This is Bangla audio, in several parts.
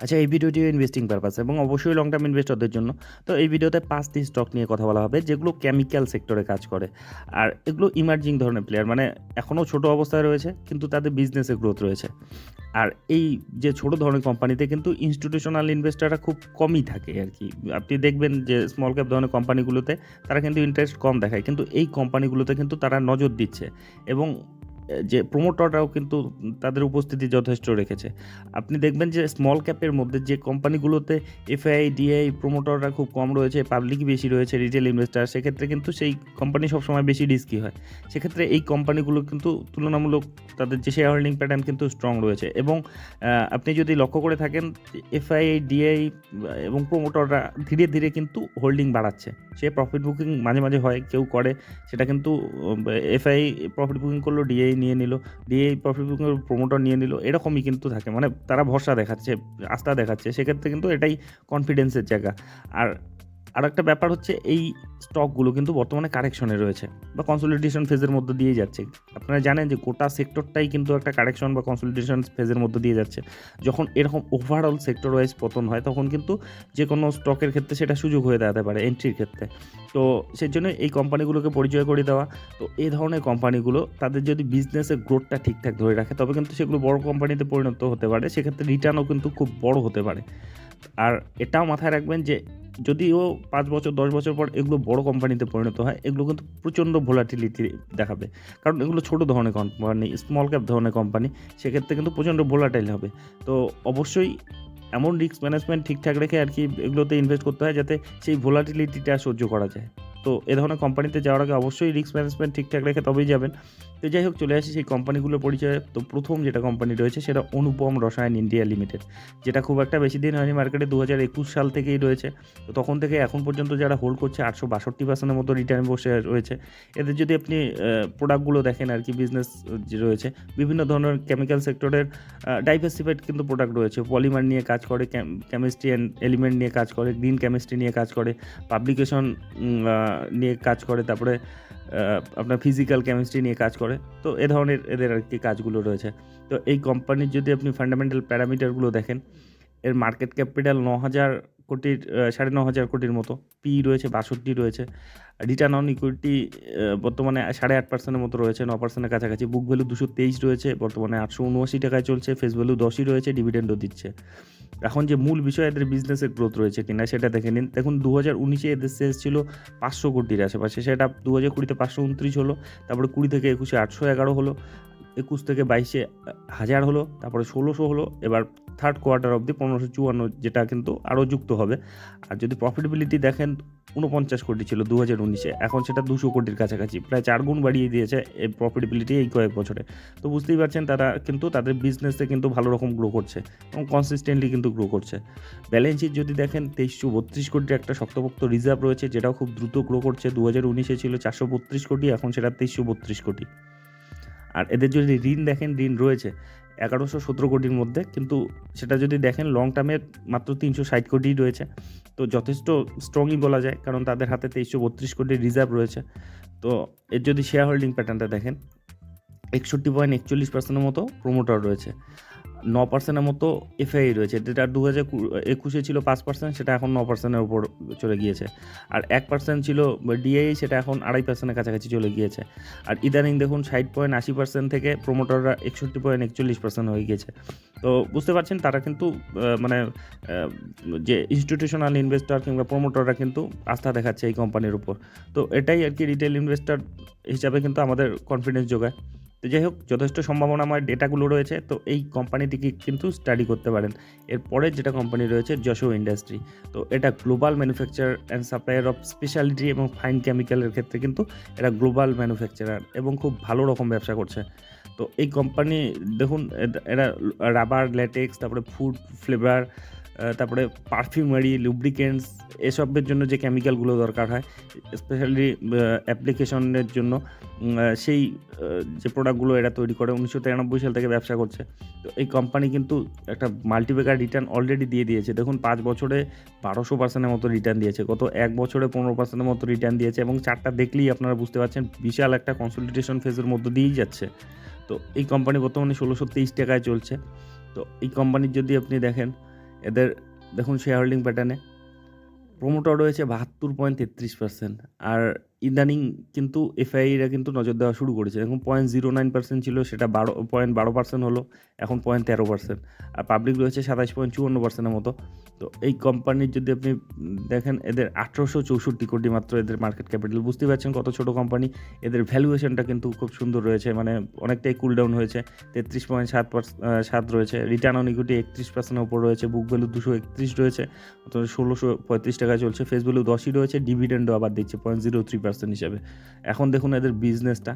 আচ্ছা এই ভিডিওটি ইনভেস্টিং পারপাস এবং অবশ্যই লং টার্ম ইনভেস্টরদের জন্য। তো এই ভিডিওতে পাঁচটি স্টক নিয়ে কথা বলা হবে, যেগুলো কেমিক্যাল সেক্টরে কাজ করে। আর এগুলো ইমার্জিং ধরনের প্লেয়ার মানে এখনও ছোট অবস্থায় রয়েছে, কিন্তু তাদের বিজনেসে গ্রোথ রয়েছে। আর এই যে ছোট ধরনের কোম্পানিতে কিন্তু ইনস্টিটিউশনাল ইনভেস্টররা খুব কমই থাকে আর কি। আপনি দেখবেন যে স্মল ক্যাপ ধরনের কোম্পানিগুলোতে তারা কিন্তু ইন্টারেস্ট কম দেখায়, কিন্তু এই কোম্পানিগুলোতে কিন্তু তারা নজর দিচ্ছে। এবং যে প্রমোটররাও কিন্তু তাদের উপস্থিতি যথেষ্ট রেখেছে। আপনি দেখবেন যে স্মল ক্যাপের মধ্যে যে কোম্পানিগুলোতে এফআই ডিআই প্রমোটররা খুব কম রয়েছে পাবলিক বেশি রয়েছে রিটেল ইনভেস্টার সেক্ষেত্রে কিন্তু সেই কোম্পানি সবসময় বেশি রিস্কি হয়। সেক্ষেত্রে এই কোম্পানিগুলো কিন্তু তুলনামূলক তাদের যে শেয়ার হোল্ডিং প্যাটার্ন কিন্তু স্ট্রং রয়েছে এবং আপনি যদি লক্ষ্য করে থাকেন এফআই ডিআই এবং প্রমোটররা ধীরে ধীরে কিন্তু হোল্ডিং বাড়াচ্ছে। সে প্রফিট বুকিং মাঝে মাঝে হয়, কেউ করে, সেটা কিন্তু এফআই প্রফিট বুকিং করল ডিআই নিয়ে নিল, দিয়ে প্রফিট বুকিং প্রোমোটার নিয়ে নিল, এরকমই কিন্তু থাকে। মানে তারা ভরসা দেখাচ্ছে, আস্থা দেখাচ্ছে। সেক্ষেত্রে কিন্তু এটাই কনফিডেন্সের জায়গা। আর আর একটা ব্যাপার হচ্ছে এই স্টকগুলো কিন্তু বর্তমানে কারেকশনে রয়েছে বা কনসলিডেশন ফেজের মধ্যে দিয়ে যাচ্ছে। আপনারা জানেন যে গোটা সেক্টরটাই কিন্তু একটা কারেকশন বা কনসলিডেশন ফেজের মধ্যে দিয়ে যাচ্ছে। যখন এরকম ওভারঅল সেক্টর ওয়াইজ পতন হয়, তখন কিন্তু যে কোনো স্টকের ক্ষেত্রে সেটা সুযোগ হয়ে দাঁড়াতে পারে এন্ট্রির ক্ষেত্রে। তো সেই জন্য এই কোম্পানিগুলোকে পরিচয় করে দেওয়া, তো এই ধরনের কোম্পানিগুলো তাদের যদি বিজনেসের গ্রোথটা ঠিকঠাক ধরে রাখে, তবে কিন্তু সেগুলো বড় কোম্পানিতে পরিণত হতে পারে। সেক্ষেত্রে রিটার্নও কিন্তু খুব বড় হতে পারে। আর এটাও মাথায় রাখবেন যে যদিও পাঁচ বছর, দশ বছর পর এগুলো বড় কোম্পানিতে পরিণত হয়, এগুলো কিন্তু প্রচণ্ড ভোলাটিলিটি দেখাবে। কারণ এগুলো ছোট ধরনের কোম্পানি স্মল ক্যাপ ধরনের কোম্পানি সেক্ষেত্রে কিন্তু প্রচণ্ড ভোলাটাইল হবে। তো অবশ্যই এমন রিস্ক ম্যানেজমেন্ট ঠিকঠাক রেখে আর কি এগুলোতে ইনভেস্ট করতে হয় যাতে সেই ভোলাটিলিটিটা সহ্য করা যায়। তো এ ধরনের কোম্পানিতে যাওয়ার আগে অবশ্যই রিস্ক ম্যানেজমেন্ট ঠিকঠাক রেখে তবেই যাবেন। তো যাই হোক, চলে আসি সেই কোম্পানিগুলো পরিচয়ে। তো প্রথম যেটা কোম্পানি রয়েছে সেটা অনুপম রসায়ন ইন্ডিয়া লিমিটেড, যেটা খুব একটা বেশি দিন হয়নি মার্কেটে দু হাজার একুশ সাল থেকেই রয়েছে। তো তখন থেকে এখন পর্যন্ত যারা হোল্ড করছে, আটশো বাষট্টি পার্সেন্টের মতো রিটার্ন বসে রয়েছে। এদের যদি আপনি প্রোডাক্টগুলো দেখেন আর কি বিজনেস যে রয়েছে, বিভিন্ন ধরনের কেমিক্যাল সেক্টরের ডাইভার্সিফাইড কিন্তু প্রোডাক্ট রয়েছে। পলিমার নিয়ে কাজ করে কেমিস্ট্রি অ্যান্ড এলিমেন্ট নিয়ে কাজ করে গ্রিন কেমিস্ট্রি নিয়ে কাজ করে পাবলিকেশন নিয়ে কাজ করে, তারপরে আপনার ফিজিক্যাল কেমিস্ট্রি নিয়ে কাজ করে। তো এ ধরনের এদের আর কি কাজগুলো রয়েছে। তো এই কোম্পানির যদি আপনি ফান্ডামেন্টাল প্যারামিটারগুলো দেখেন, এর মার্কেট ক্যাপিটাল ন হাজার কোটির সাড়ে ন হাজার কোটির মতো পি রয়েছে, বাষট্টি রয়েছে। রিটার্ন অন ইকুইটি বর্তমানে সাড়ে আট পার্সেন্টের মতো রয়েছে, ন পার্সেন্টের কাছাকাছি। বুক ভ্যালু দুশো তেইশ রয়েছে, বর্তমানে আটশো উনআশি টাকায় চলছে ফেস ভ্যালু দশই রয়েছে ডিভিডেন্ডও দিচ্ছে। এখন যে মূল বিষয় এদের বিজনেসের গ্রোথ রয়েছে কিনা সেটা দেখে নিন। দেখুন দু হাজার উনিশে এদের সেলস ছিল পাঁচশো কোটির আশেপাশে। সেটা দু হাজার কুড়িতে পাঁচশো উনত্রিশ হলো, তারপরে কুড়ি থেকে একুশে আটশো এগারো হলো। একুশ থেকে বাইশে হাজার হলো, তারপরে ষোলোশো হলো, এবার থার্ড কোয়ার্টার অবধি পনেরোশো চুয়ান্ন যেটা কিন্তু আরও যুক্ত হবে। আর যদি প্রফিটেবিলিটি দেখেন উনপঞ্চাশ কোটি ছিল দু হাজার উনিশে, এখন সেটা দুশো কোটির কাছাকাছি, প্রায় চার গুণ বাড়িয়ে দিয়েছে এই প্রফিটেবিলিটি এই কয়েক বছরে। তো বুঝতেই পারছেন তারা কিন্তু তাদের বিজনেসে কিন্তু ভালো রকম গ্রো করছে এবং কনসিস্টেন্টলি কিন্তু গ্রো করছে। ব্যালেন্স শিট যদি দেখেন, তেইশশো বত্রিশ কোটির একটা শক্তপোক্ত রিজার্ভ রয়েছে, যেটাও খুব দ্রুত গ্রো করছে। দু হাজার উনিশে ছিল চারশো বত্রিশ কোটি, এখন সেটা তেইশশো বত্রিশ কোটি। আর এদের যদি ঋণ দেখেন, ঋণ রয়েছে এগারোশো সতেরো কোটির মধ্যে, কিন্তু সেটা যদি দেখেন লং টার্মের মাত্র তিনশো ষাট কোটি রয়েছে। তো যথেষ্ট স্ট্রংই বলা যায়, কারণ তাদের হাতে তেইশশো বত্রিশ কোটি রিজার্ভ রয়েছে। তো এর যদি শেয়ার হোল্ডিং প্যাটার্নটা দেখেন, একষট্টি পয়েন্ট একচল্লিশ পার্সেন্টের মতো প্রোমোটার রয়েছে। ন পার্সেন্টের মতো এফআই রয়েছে। যেটা দু হাজার একুশে ছিল পাঁচ পার্সেন্ট সেটা এখন ন পার্সেন্টের উপর চলে গিয়েছে। আর এক পার্সেন্ট ছিল ডিআই সেটা এখন আড়াই পার্সেন্টের কাছাকাছি চলে গিয়েছে। আর ইদানিং দেখুন, ষাট পয়েন্ট আশি পার্সেন্ট থেকে প্রোমোটাররা একষট্টি পয়েন্ট একচল্লিশ পার্সেন্ট হয়ে গিয়েছে। তো বুঝতে পারছেন, তারা কিন্তু মানে যে ইনস্টিটিউশনাল ইনভেস্টর কিংবা প্রোমোটাররা কিন্তু আস্থা দেখাচ্ছে এই কোম্পানির উপর। তো এটাই আর কি রিটেল ইনভেস্টর হিসাবে কিন্তু আমাদের কনফিডেন্স যোগায়। তো যাই হোক, যথেষ্ট সম্ভাবনাময় ডেটাগুলো রয়েছে। তো এই কোম্পানিটিকে কিন্তু স্টাডি করতে পারেন। এরপরে যেটা কোম্পানি রয়েছে যশো ইন্ডাস্ট্রি তো এটা global manufacture and supplier of speciality এবং ফাইন কেমিক্যালের ক্ষেত্রে কিন্তু এরা গ্লোবাল ম্যানুফ্যাকচারার এবং খুব ভালো রকম ব্যবসা করছে। তো এই কোম্পানি দেখুন এরা রাবার ল্যাটেক্স তারপরে ফুড ফ্লেভার তারপরে পারফিউমারি লুব্রিকেন্টস এসবের জন্য যে কেমিক্যালগুলো দরকার হয় স্পেশালি অ্যাপ্লিকেশনের জন্য সেই যে প্রোডাক্টগুলো এরা তৈরি করে, উনিশশো তিরানব্বই সাল থেকে ব্যবসা করছে। তো এই কোম্পানি কিন্তু একটা মাল্টিপেকার রিটার্ন অলরেডি দিয়ে দিয়েছে। দেখুন, পাঁচ বছরে বারোশো পার্সেন্টের মতো রিটার্ন দিয়েছে, গত এক বছরে পনেরো পার্সেন্টের মতো রিটার্ন দিয়েছে এবং চারটা দেখলেই আপনারা বুঝতে পারছেন, বিশাল একটা কনসলিডেশন ফেজের মধ্যে দিয়েই যাচ্ছে। তো এই কোম্পানি বর্তমানে ষোলোশো তেইশ টাকায় চলছে। তো এই কোম্পানির যদি আপনি দেখেন এদের দেখুন শেয়ার হোল্ডিং প্যাটার্নে প্রোমোটার রয়েছে বাহাত্তর পয়েন্ট তেত্রিশ পার্সেন্ট আর ইদানিং কিন্তু এফআইরা কিন্তু নজর দেওয়া শুরু করেছে। এখন পয়েন্ট জিরো নাইন পার্সেন্ট ছিল, সেটা বারো পয়েন্ট বারো পার্সেন্ট হলো, এখন পয়েন্ট তেরো পার্সেন্ট আর পাবলিক রয়েছে সাতাশ পয়েন্ট চুয়ান্ন পার্সেন্টের মতো। তো এই কোম্পানির যদি আপনি দেখেন, এদের আঠেরোশো চৌষট্টি কোটি মাত্র এদের মার্কেট ক্যাপিটাল বুঝতে পারছেন কত ছোট কোম্পানি এদের ভ্যালুয়েশনটা কিন্তু খুব সুন্দর রয়েছে মানে অনেকটাই কুল ডাউন হয়েছে। তেত্রিশ পয়েন্ট সাত সাত রয়েছে। রিটার্ন অন ইকুইটি একত্রিশ পার্সেন্টের ওপর রয়েছে। বুক ভ্যালু দুশো একত্রিশ রয়েছে। ষোলোশো পঁয়ত্রিশ টাকায় চলছে। ফেস ভ্যালু দশই রয়েছে। ডিভিডেন্ডও আবার দিচ্ছে পয়েন্ট জিরো থ্রি পার্সেন্ট হিসাবে। এখন দেখুন এদের বিজনেসটা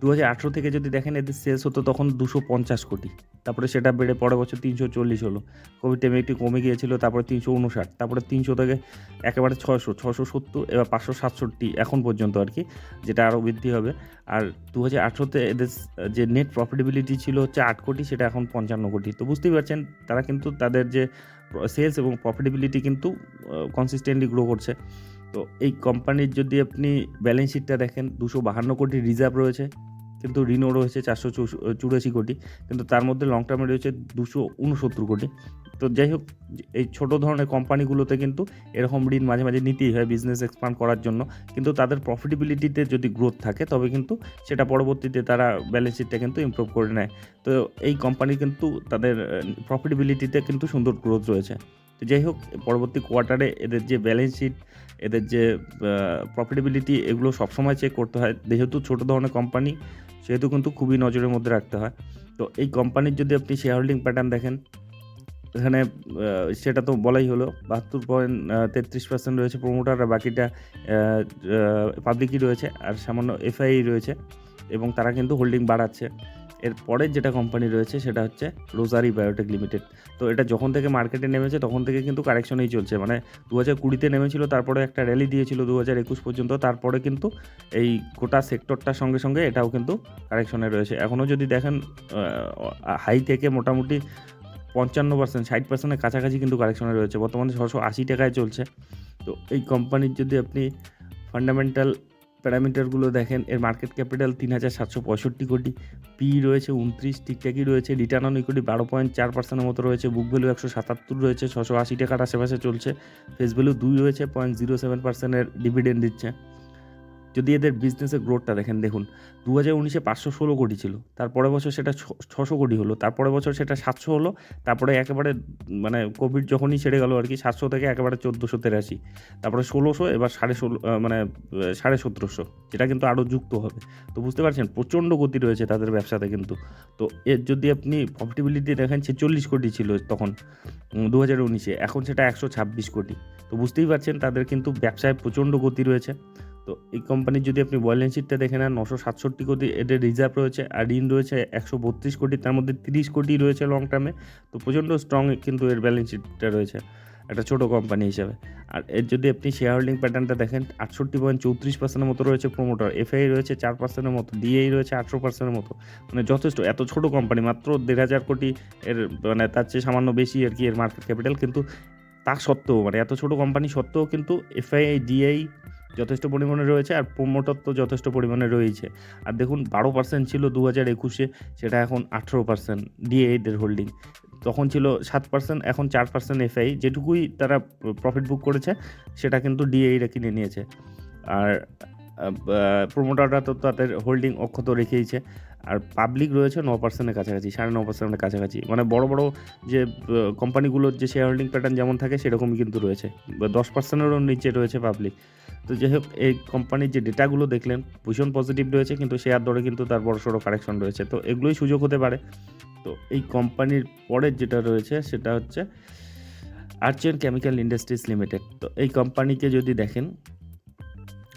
দু হাজার আঠেরো থেকে যদি দেখেন এদের সেলস হতো তখন দুশো পঞ্চাশ কোটি। তারপরে সেটা বেড়ে পরের বছর তিনশো চল্লিশ হলো। কোভিড টাইমে একটু কমে গিয়েছিল, তারপরে তিনশো উনষাট, তারপরে তিনশো থেকে একেবারে ছশো ছশো সত্তর, এবার পাঁচশো সাতষট্টি এখন পর্যন্ত আর কি, যেটা আরও বৃদ্ধি হবে। আর দু হাজার আঠেরোতে এদের যে নেট প্রফিটেবিলিটি ছিল হচ্ছে আট কোটি, সেটা এখন পঞ্চান্ন কোটি। তো বুঝতেই পারছেন, তারা কিন্তু তাদের যে সেলস এবং প্রফিটেবিলিটি কিন্তু কনসিস্টেন্টলি গ্রো করছে। তো এই কোম্পানির যদি আপনি ব্যালেন্স শিটটা দেখেন, দুশো বাহান্ন কোটি রিজার্ভ রয়েছে, কিন্তু ঋণও রয়েছে চারশো চুরাশি কোটি, কিন্তু তার মধ্যে লং টার্মে রয়েছে দুশো উনসত্তর কোটি। তো যাই হোক, এই ছোটো ধরনের কোম্পানিগুলোতে কিন্তু এরকম ঋণ মাঝে মাঝে নিতেই হয় বিজনেস এক্সপান্ড করার জন্য, কিন্তু তাদের প্রফিটেবিলিটিতে যদি গ্রোথ থাকে, তবে কিন্তু সেটা পরবর্তীতে তারা ব্যালেন্স শিটটা কিন্তু ইমপ্রুভ করে নেয়। তো এই কোম্পানি কিন্তু তাদের প্রফিটেবিলিটিতে কিন্তু সুন্দর গ্রোথ রয়েছে। তো যাই হোক, পরবর্তী কোয়ার্টারে এদের যে ব্যালেন্স শিট এদের যে প্রফিটেবিলিটি এগুলো সবসময় চেক করতে হয়। যেহেতু ছোটো ধরনের কোম্পানি সেহেতু কিন্তু খুবই নজরের মধ্যে রাখতে হয়। তো এই কোম্পানির যদি আপনি শেয়ার হোল্ডিং প্যাটার্ন দেখেন, এখানে সেটা তো বলাই হলো, বাহাত্তর পয়েন্ট তেত্রিশ পার্সেন্ট রয়েছে প্রোমোটার আর বাকিটা পাবলিকই রয়েছে। আর সামান্য এফআই রয়েছে। এবং তারা কিন্তু হোল্ডিং বাড়াচ্ছে। এর পরের যেটা কোম্পানি রয়েছে সেটা হচ্ছে রোজারি বায়োটেক লিমিটেড তো এটা যখন থেকে মার্কেটে নেমেছে, তখন থেকে কিন্তু কারেকশনেই চলছে। মানে দু হাজার কুড়িতে নেমেছিল, তারপরে একটা র্যালি দিয়েছিল দু হাজার একুশ পর্যন্ত, তারপরে কিন্তু এই গোটা সেক্টরটার সঙ্গে সঙ্গে এটাও কিন্তু কারেকশনে রয়েছে। এখনও যদি দেখেন হাই থেকে মোটামুটি পঞ্চান্ন পার্সেন্ট ষাট পার্সেন্টের কাছাকাছি কিন্তু কারেকশনে রয়েছে। বর্তমানে ছশো আশি টাকায় চলছে। তো এই কোম্পানির যদি আপনি ফান্ডামেন্টাল প্যারামিটারগুলো দেখেন, এর মার্কেট ক্যাপিটাল তিন হাজার সাতশো পঁয়ষট্টি কোটি পি রয়েছে উনত্রিশ ঠিকঠাকই রয়েছে রিটার্ন অন ইকুইটি বারো পয়েন্ট চার পার্সেন্টের মতো রয়েছে বুক ভ্যালু একশো সাতাত্তর রয়েছে, ছশো আশি টাকার আশেপাশে চলছে ফেস ভ্যালু দুই রয়েছে পয়েন্ট জিরো সেভেন পার্সেন্টের ডিভিডেন্ড দিচ্ছে। যদি এদের বিজনেসের গ্রোথটা দেখেন, দেখুন দু হাজার উনিশে পাঁচশো ষোলো কোটি ছিল, তারপরে বছর সেটা ছশো কোটি হলো, তারপরে বছর সেটা সাতশো হলো, তারপরে একেবারে মানে কোভিড যখনই ছেড়ে গেল আর কি, সাতশো থেকে একেবারে চোদ্দোশো তেরাশি, তারপরে ষোলোশো, এবার সাড়ে ষোলো মানে সাড়ে সতেরোশো যেটা কিন্তু আরও যুক্ত হবে। তো বুঝতে পারছেন, প্রচণ্ড গতি রয়েছে তাদের ব্যবসাতে কিন্তু। তো এর যদি আপনি প্রফিটেবিলিটি দেখেন, ছেচল্লিশ কোটি ছিল তখন দু হাজার উনিশে, এখন সেটা একশো ছাব্বিশ কোটি। তো বুঝতেই পারছেন, তাদের কিন্তু ব্যবসায় প্রচণ্ড গতি রয়েছে। তো এই কোম্পানির যদি আপনি ব্যালেন্স শিটটা দেখে নেন, নশো সাতষট্টি কোটি এদের রিজার্ভ রয়েছে আর ঋণ রয়েছে একশো বত্রিশ কোটি, তার মধ্যে তিরিশ কোটি রয়েছে লং টার্মে তো প্রচণ্ড স্ট্রং কিন্তু এর ব্যালেন্স শিটটা রয়েছে, একটা ছোটো কোম্পানি হিসাবে। আর এর যদি আপনি শেয়ার হোল্ডিং প্যাটার্নটা দেখেন, আটষট্টি পয়েন্ট চৌত্রিশ পার্সেন্টের মতো রয়েছে প্রোমোটার এফআই রয়েছে চার পার্সেন্টের মতো ডিএই রয়েছে আঠেরো পার্সেন্টের মতো। মানে যথেষ্ট, এত ছোটো কোম্পানি মাত্র দেড় হাজার কোটি এর মানে তার চেয়ে সামান্য বেশি আর কি এর মার্কেট ক্যাপিটাল কিন্তু তা সত্ত্বেও মানে এত ছোটো কোম্পানি সত্ত্বেও কিন্তু এফআই ডিআই যথেষ্ট পরিমাণে রয়েছে আর প্রমোটর তো যথেষ্ট পরিমাণে রয়েছে আর দেখুন, বারো পার্সেন্ট ছিল দু হাজার একুশে, সেটা এখন আঠেরো পার্সেন্ট ডিএইদের হোল্ডিং তখন ছিল সাত পার্সেন্ট এখন চার পার্সেন্ট এফআই যেটুকুই তারা প্রফিট বুক করেছে, সেটা কিন্তু ডিএইরা কিনে নিয়েছে। আর প্রোমোটাররা তো তাদের হোল্ডিং অক্ষত রেখেইছে। আর পাবলিক রয়েছে ন পার্সেন্টের কাছাকাছি, সাড়ে ন পার্সেন্টের কাছাকাছি। মানে বড় বড় যে কোম্পানিগুলোর যে শেয়ার হোল্ডিং প্যাটার্ন যেমন থাকে, সেরকমই কিন্তু রয়েছে। দশ পার্সেন্টেরও নিচে রয়েছে পাবলিক তো যাই হোক এই কোম্পানির যে ডেটাগুলো দেখলেন, ভীষণ পজিটিভ রয়েছে, কিন্তু শেয়ার দরে কিন্তু তার বড় সড়ো কারেকশন রয়েছে। তো এগুলোই সুযোগ হতে পারে। তো এই কোম্পানির পরের যেটা রয়েছে, সেটা হচ্ছে আর্চেন কেমিক্যাল ইন্ডাস্ট্রিজ লিমিটেড তো এই কোম্পানিকে যদি দেখেন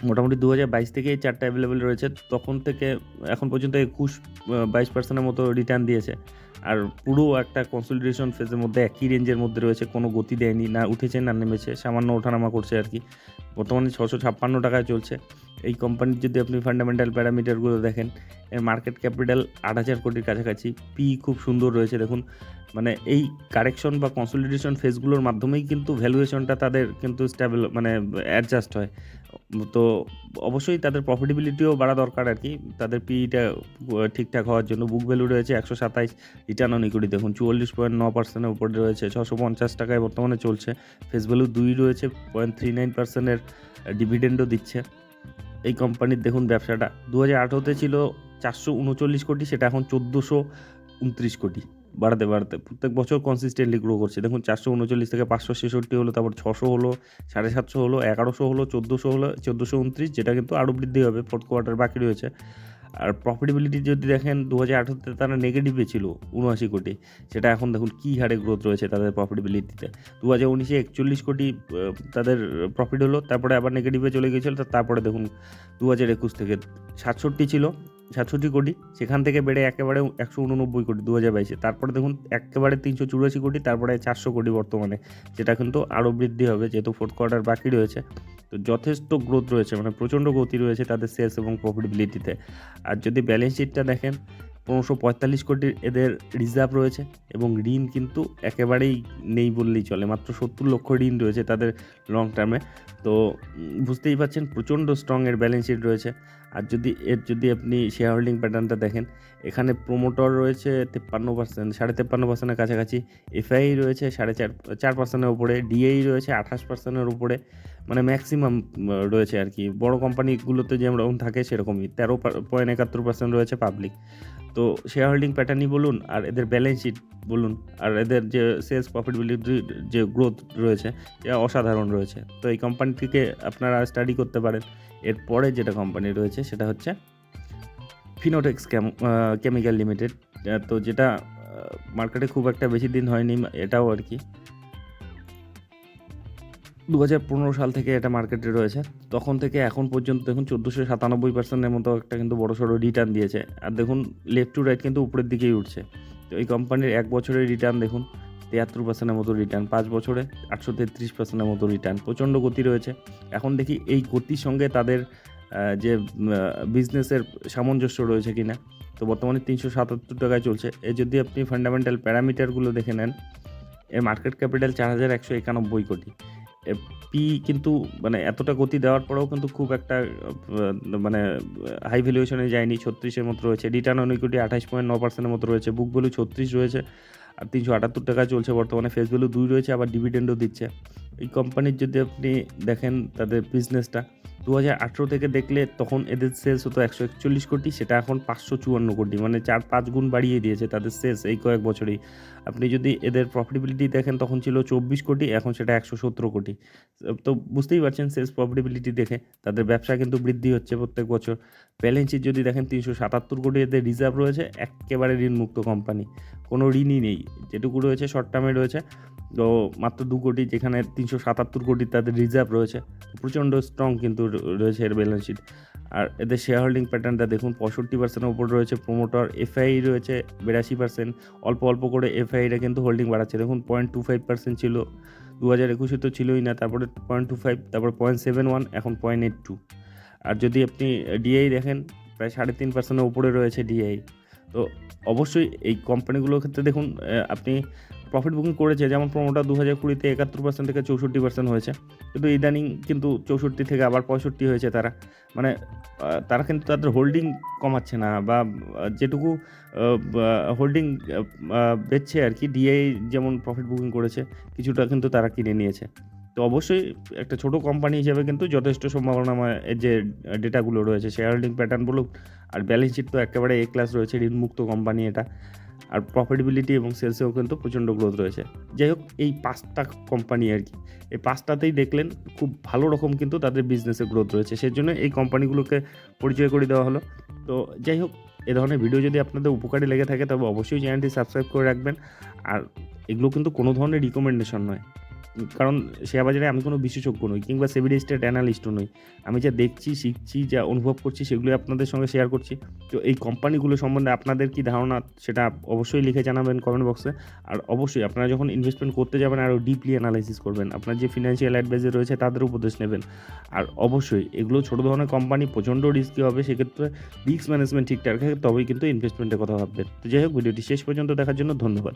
মোটামুটি দু হাজার বাইশ থেকে এই চারটা অ্যাভেলেবেল রয়েছে। তখন থেকে, এখন পর্যন্ত একুশ বাইশ পার্সেন্টের মতো রিটার্ন দিয়েছে। আর পুরো একটা কনসলিডেশন ফেজের মধ্যে একই রেঞ্জের মধ্যে রয়েছে, কোনো গতি দেয়নি, না উঠেছে, না নেমেছে, সামান্য ওঠানামা করছে আর কি। বর্তমানে ছশো ছাপ্পান্ন টাকায় চলছে। এই কোম্পানির যদি আপনি ফান্ডামেন্টাল প্যারামিটারগুলো দেখেন, এর মার্কেট ক্যাপিটাল আট হাজার কোটির কাছাকাছি পি খুব সুন্দর রয়েছে দেখুন। মানে এই কারেকশন বা কনসলিডেশন ফেজগুলোর মাধ্যমেই কিন্তু ভ্যালুয়েশনটা তাদের কিন্তু স্টেবল মানে অ্যাডজাস্ট হয়। তো অবশ্যই তাদের প্রফিটেবিলিটিও বাড়া দরকার আর কি। তাদের পিইটা ঠিকঠাক হওয়ার জন্য। বুক ভ্যালু রয়েছে একশো সাতাইশ রিটার্ন অন ইকুইটি দেখুন, চুয়াল্লিশ পয়েন্ট ন পার্সেন্টের উপরে রয়েছে ছশো পঞ্চাশ টাকায় বর্তমানে চলছে। ফেস ভ্যালু দুই রয়েছে পয়েন্ট থ্রি নাইন পার্সেন্টের ডিভিডেন্ডও দিচ্ছে। এই কোম্পানির দেখুন ব্যবসাটা। দু হাজার আঠেরোতে ছিল চারশো উনচল্লিশ কোটি, সেটা এখন চোদ্দোশো উনত্রিশ কোটি। বাড়াতে বাড়াতে। প্রত্যেক বছর কনসিস্টেন্টলি গ্রো করছে। দেখুন চারশো উনচল্লিশ থেকে পাঁচশো ছেষট্টি হলো, তারপর ছশো হলো, সাড়ে সাতশো হলো, এগারোশো হলো, চোদ্দোশো হলো, চোদ্দোশো উনত্রিশ, যেটা কিন্তু আরও বৃদ্ধি হবে। ফোর্থ কোয়ার্টার বাকি রয়েছে। আর প্রফিটেবিলিটি যদি দেখেন দু হাজার তারা নেগেটিভে ছিল, উনআশি কোটি। সেটা এখন দেখুন কী হারে গ্রোথ রয়েছে তাদের প্রফিটেবিলিটিতে দু হাজার উনিশে একচল্লিশ কোটি তাদের প্রফিট হলো, তারপরে আবার নেগেটিভে চলে গিয়েছিল তারপরে দেখুন দু হাজার একুশ থেকে সাতষট্টি ছিল। সাতষট্টি কোটি, সেখান থেকে বেড়ে একেবারে একশো উননব্বই কোটি দু হাজার বাইশে। তারপরে দেখুন, একেবারে তিনশো চুরাশি কোটি, তারপরে চারশো কোটি বর্তমানে। যেটা কিন্তু আরও বৃদ্ধি হবে, যেহেতু ফোর্থ কোয়ার্টার বাকি রয়েছে। তো যথেষ্ট গ্রোথ রয়েছে মানে প্রচণ্ড গতি রয়েছে তাদের সেলস এবং প্রফিটেবিলিটিতে আর যদি ব্যালেন্স শিটটা দেখেন পনেরোশো পঁয়তাল্লিশ কোটি এদের রিজার্ভ রয়েছে এবং ঋণ কিন্তু একেবারেই নেই বললেই চলে। মাত্র সত্তর লক্ষ ঋণ রয়েছে তাদের লং টার্মে তো বুঝতেই পারছেন, প্রচণ্ড স্ট্রং এর ব্যালেন্স শিট রয়েছে। আর যদি, এর যদি আপনি শেয়ার হোল্ডিং প্যাটার্নটা দেখেন, এখানে প্রোমোটর রয়েছে তেপ্পান্ন পার্সেন্ট সাড়ে তেপ্পান্ন পার্সেন্টের কাছাকাছি। এফআই রয়েছে সাড়ে চার চার পার্সেন্টের উপরে ডিএই রয়েছে আঠাশ পার্সেন্টের উপরে। মানে ম্যাক্সিমাম রয়েছে আর কি। বড় কোম্পানিগুলোতে যেরকম থাকে সেরকমই। তেরো পয়েন্ট একাত্তর পার্সেন্ট রয়েছে পাবলিক তো শেয়ার হোল্ডিং প্যাটার্নই বলুন, আর এদের ব্যালেন্স শিট বলুন, আর এদের যে সেলস প্রফিটেবিলিটি যে গ্রোথ রয়েছে এটা অসাধারণ রয়েছে। তো এই কোম্পানিটিকে আপনারা স্টাডি করতে পারেন। এরপরে যেটা কোম্পানি রয়েছে, সেটা হচ্ছে ফিনোটেক্স কেমিক্যাল লিমিটেড তো যেটা মার্কেটে খুব একটা বেশি দিন হয়নি, এটাও আর কি। দু হাজার পনেরো সাল থেকে এটা মার্কেটে রয়েছে। তখন থেকে এখন পর্যন্ত দেখুন চোদ্দোশো সাতানব্বই পার্সেন্টের মতো একটা কিন্তু বড় সড়ো রিটার্ন দিয়েছে। আর দেখুন লেফট টু রাইট কিন্তু উপরের দিকেই উঠছে। তো এই কোম্পানির এক বছরের রিটার্ন দেখুন, তিয়াত্তর পার্সেন্টের মতো রিটার্ন পাঁচ বছরে আটশো তেত্রিশ পার্সেন্টের মতো রিটার্ন প্রচণ্ড গতি রয়েছে। এখন দেখি এই গতির সঙ্গে তাদের যে বিজনেসের সামঞ্জস্য রয়েছে কিনা। তো বর্তমানে তিনশো সাতাত্তর টাকায় চলছে। এ যদি আপনি ফান্ডামেন্টাল প্যারামিটারগুলো দেখে নেন, এর মার্কেট ক্যাপিটাল চার হাজার একশো একানব্বই কোটি। পি কিন্তু মানে এতটা গতি দেওয়ার পরেও কিন্তু খুব একটা মানে হাই ভ্যালুয়েশনে যায়নি। ছত্রিশের মতো রয়েছে। রিটার্ন অন ইকুইটি আঠাশ পয়েন্ট ন পার্সেন্টের মতো রয়েছে। বুক ভ্যালু ছত্রিশ রয়েছে। আর তিনশো আটাত্তর টাকা চলছে বর্তমানে। ফেস ভ্যালু দুই রয়েছে, আবার ডিভিডেন্ডও দিচ্ছে। এই কোম্পানির যদি আপনি দেখেন তাদের বিজনেসটা দু হাজার আঠেরো থেকে দেখলে তখন এদের সেলস হতো একশো একচল্লিশ কোটি, সেটা এখন পাঁচশো চুয়ান্ন কোটি। মানে চার পাঁচ গুণ বাড়িয়ে দিয়েছে তাদের সেলস এই কয়েক বছরেই। আপনি যদি এদের প্রফিটেবিলিটি দেখেন, তখন ছিল চব্বিশ কোটি, এখন সেটা একশো সতেরো কোটি। তো বুঝতেই পারছেন সেলস প্রফিটেবিলিটি দেখে, তাদের ব্যবসা কিন্তু বৃদ্ধি হচ্ছে প্রত্যেক বছর। ব্যালেন্স শিট যদি দেখেন, তিনশো সাতাত্তর কোটি এদের রিজার্ভ রয়েছে, একেবারে ঋণমুক্ত কোম্পানি কোনো ঋণই নেই, যেটুকু রয়েছে শর্ট টার্মে রয়েছে। তো মাত্র দু কোটি, যেখানে তিনশো সাতাত্তর কোটি তাদের রিজার্ভ রয়েছে। প্রচণ্ড স্ট্রং কিন্তু রয়েছে এর ব্যালেন্স শিট আর এদের শেয়ার হোল্ডিং প্যাটার্নটা দেখুন, পঁয়ষট্টি পার্সেন্টের উপর রয়েছে প্রোমোটর এফআই রয়েছে, বিরাশি পার্সেন্ট অল্প অল্প করে এফআইটা কিন্তু হোল্ডিং বাড়াচ্ছে। দেখুন পয়েন্ট টু ফাইভ পার্সেন্ট ছিল দু হাজার একুশে তো ছিলই না, তারপরে পয়েন্ট টু ফাইভ তারপর পয়েন্ট সেভেন ওয়ান এখন পয়েন্ট এইট টু আর যদি আপনি ডিআই দেখেন, প্রায় সাড়ে তিন পার্সেন্টের উপরে রয়েছে ডিআই তো অবশ্যই এই কোম্পানিগুলোর ক্ষেত্রে দেখুন আপনি প্রফিট বুকিং করেছে, যেমন প্রোমোটার দু হাজার কুড়িতে একাত্তর পার্সেন্ট থেকে চৌষট্টি পার্সেন্ট হয়েছে। কিন্তু ইদানিং কিন্তু চৌষট্টি থেকে আবার পঁয়ষট্টি হয়েছে তারা। মানে তারা কিন্তু তাদের হোল্ডিং কমাচ্ছে না বা যেটুকু হোল্ডিং বেচছে আর কি ডিআই যেমন প্রফিট বুকিং করেছে, কিছুটা কিন্তু তারা কিনে নিয়েছে। তো অবশ্যই একটা ছোট কোম্পানি হিসেবে কিন্তু যথেষ্ট সম্ভাবনাময় যে ডেটাগুলো রয়েছে শেয়ার হোল্ডিং প্যাটার্ন বলুক আর ব্যালেন্স শিট তো একেবারে এ ক্লাস রয়েছে, ঋণমুক্ত কোম্পানি এটা। আর প্রফিটেবিলিটি এবং সেলসেও কিন্তু প্রচণ্ড গ্রোথ রয়েছে। যাই হোক, এই পাঁচটা কোম্পানি আর কি, এই পাঁচটাতেই দেখলেন খুব ভালো রকম কিন্তু তাদের বিজনেসে গ্রোথ রয়েছে। সেই জন্য এই কোম্পানিগুলোকে পরিচয় করে দেওয়া হলো। তো যাই হোক, এ ধরনের ভিডিও যদি আপনাদের উপকারী লেগে থাকে, তবে অবশ্যই চ্যানেলটি সাবস্ক্রাইব করে রাখবেন। আর এগুলো কিন্তু কোনো ধরনের রিকমেন্ডেশন নয়। কারণ শেয়ার বাজারে আমি কোনো বিশেষজ্ঞ নই কিংবা সেভিডি স্টেট অ্যানালিস্টও নই। আমি যা দেখছি, শিখছি, যা অনুভব করছি সেগুলো আপনাদের সঙ্গে শেয়ার করছি। তো এই কোম্পানিগুলো সম্বন্ধে আপনাদের কি ধারণা সেটা অবশ্যই লিখে জানাবেন কমেন্ট বক্সে আর অবশ্যই আপনারা যখন ইনভেস্টমেন্ট করতে যাবেন আরও ডিপলি অ্যানালাইসিস করবেন, আপনার যে ফিনান্সিয়াল অ্যাডভাইজার রয়েছে তাদের উপদেশ নেবেন। আর অবশ্যই এগুলো ছোটো ধরনের কোম্পানি প্রচণ্ড রিস্কি হবে, সেক্ষেত্রে রিস্ক ম্যানেজমেন্ট ঠিকঠাক থাকে তবেই কিন্তু ইনভেস্টমেন্টের কথা ভাববেন। তো যাই হোক, ভিডিওটি শেষ পর্যন্ত দেখার জন্য ধন্যবাদ।